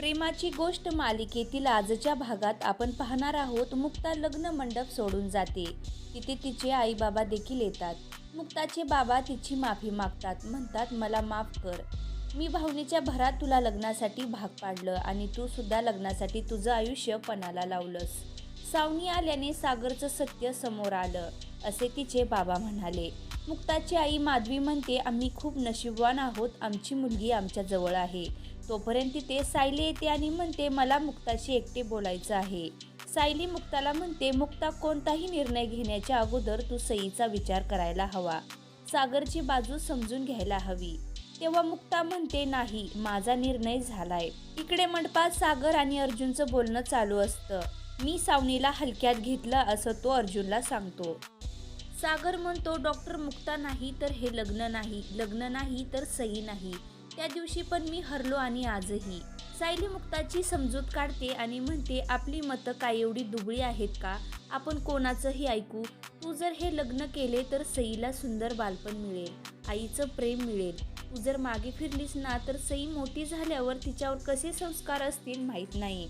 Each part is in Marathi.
प्रेमाची गोष्ट मालिकेतील आजच्या भागात आपण पाहणार आहोत मुक्ता लग्न मंडप सोडून जाते. तिथे तिचे आई बाबा देखील येतात. मुक्ताचे बाबा तिची माफी मागतात. म्हणतात मला माफ कर. मी भावनेच्या भरात तुला लग्नासाठी भाग पाडलं आणि तू सुद्धा लग्नासाठी तुझं आयुष्य पणाला लावलंस. सावनी आल्याने सागरचं सत्य समोर आलं असे तिचे बाबा म्हणाले. मुक्ताची आई माधवी म्हणते आम्ही खूप नशीबवान आहोत. आमची मुलगी आमच्याजवळ आहे. तोपर्यंत तिथे सायली येते आणि म्हणते मला मुक्ताशी एकटे बोलायचं आहे. सायली मुक्ताला म्हणते मुक्ता कोणताही निर्णय घेण्याच्या अगोदर तू सईचा विचार करायला हवा. सागरची बाजू समजून घ्यायला हवी. तेव्हा मुक्ता म्हणते नाही माझा निर्णय झालाय. इकडे मंडपात सागर आणि अर्जुनचं बोलणं चालू असतं. मी सावनीला हलक्यात घेतलं असं तो अर्जुनला सांगतो. सागर म्हणतो डॉक्टर मुक्ता नाही तर हे लग्न नाही. लग्न नाही तर सई नाही. त्या दिवशी पण मी हरलो आणि आजही. सायली मुक्ताची समजूत काढते आणि म्हणते आपली मतं काय एवढी दुबळी आहेत का? आपण कोणाचंही ऐकू. तू जर हे लग्न केले तर सईला सुंदर बालपण मिळेल. आईचं प्रेम मिळेल. तू जर मागे फिरलीस ना तर सई मोठी झाल्यावर तिच्यावर कसे संस्कार असतील माहीत नाही.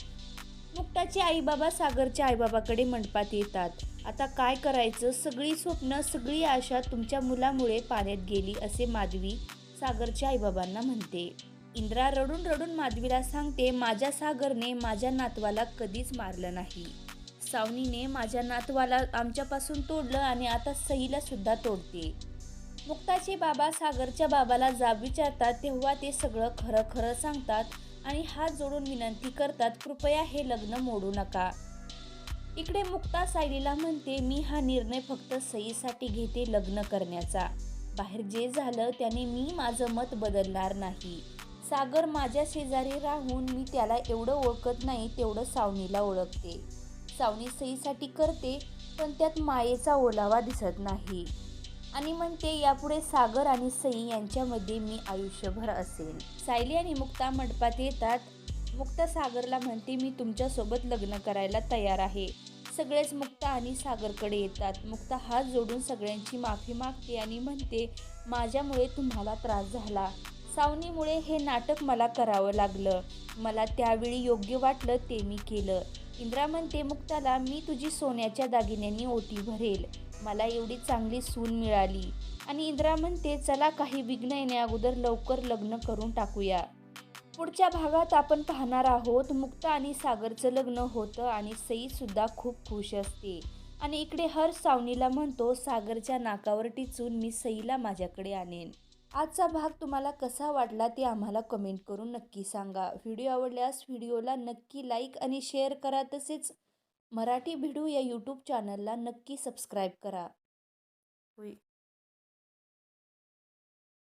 मुक्ताचे आईबाबा सागरच्या आईबाबाकडे मंडपात येतात. आता काय करायचं? सगळी स्वप्न सगळी आशा तुमच्या मुलामुळे पाण्यात गेली असे माधवी सागरच्या आईबाबांना म्हणते. इंद्रा रडून रडून माधवीला सांगते माझ्या सागरने माझ्या नातवाला कधीच मारलं नाही. सावनीने माझ्या नातवाला आमच्यापासून तोडलं आणि आता सईला सुद्धा तोडते. मुक्ताचे बाबा सागरच्या बाबाला जाब विचारतात तेव्हा ते सगळं खरं खरं सांगतात आणि हात जोडून विनंती करतात कृपया हे लग्न मोडू नका. इकडे मुक्ता सायलीला म्हणते मी हा निर्णय फक्त सईसाठी घेते लग्न करण्याचा. बाहेर जे झालं त्याने मी माझं मत बदलणार नाही. सागर माझ्या शेजारी राहून मी त्याला एवढं ओळखत नाही तेवढं सावनीला ओळखते. सावनी सईसाठी करते पण त्यात मायेचा ओलावा दिसत नाही. आणि म्हणते यापुढे सागर आणि सई यांच्यामध्ये मी आयुष्यभर असेल. सायली आणि मुक्ता मंडपात येतात. मुक्ता सागरला म्हणते मी तुमच्यासोबत लग्न करायला तयार आहे. सगळेच मुक्ता आणि सागरकडे येतात. मुक्ता हात जोडून सगळ्यांची माफी मागते आणि म्हणते माझ्यामुळे तुम्हाला त्रास झाला. सावनीमुळे हे नाटक मला करावं लागलं. मला त्यावेळी योग्य वाटलं ते मी केलं. इंद्रा म्हणते मुक्ताला मी तुझी सोन्याच्या दागिन्यांनी ओटी भरेल. मला एवढी चांगली सून मिळाली. आणि इंद्रा म्हणते चला काही विघ्न येण्या अगोदर लवकर लग्न करून टाकूया. पुढच्या भागात आपण पाहणार आहोत मुक्ता आणि सागरचं लग्न होतं आणि सईसुद्धा खूप खुश असते. आणि इकडे हर सावनीला म्हणतो सागरच्या नाकावर टिचून मी सईला माझ्याकडे आणेन. आजचा भाग तुम्हाला कसा वाटला ते आम्हाला कमेंट करून नक्की सांगा. व्हिडिओ आवडल्यास व्हिडिओला नक्की लाईक आणि शेअर करा. तसेच मराठी भिडू या यूट्यूब चॅनलला नक्की सबस्क्राईब करा. होय.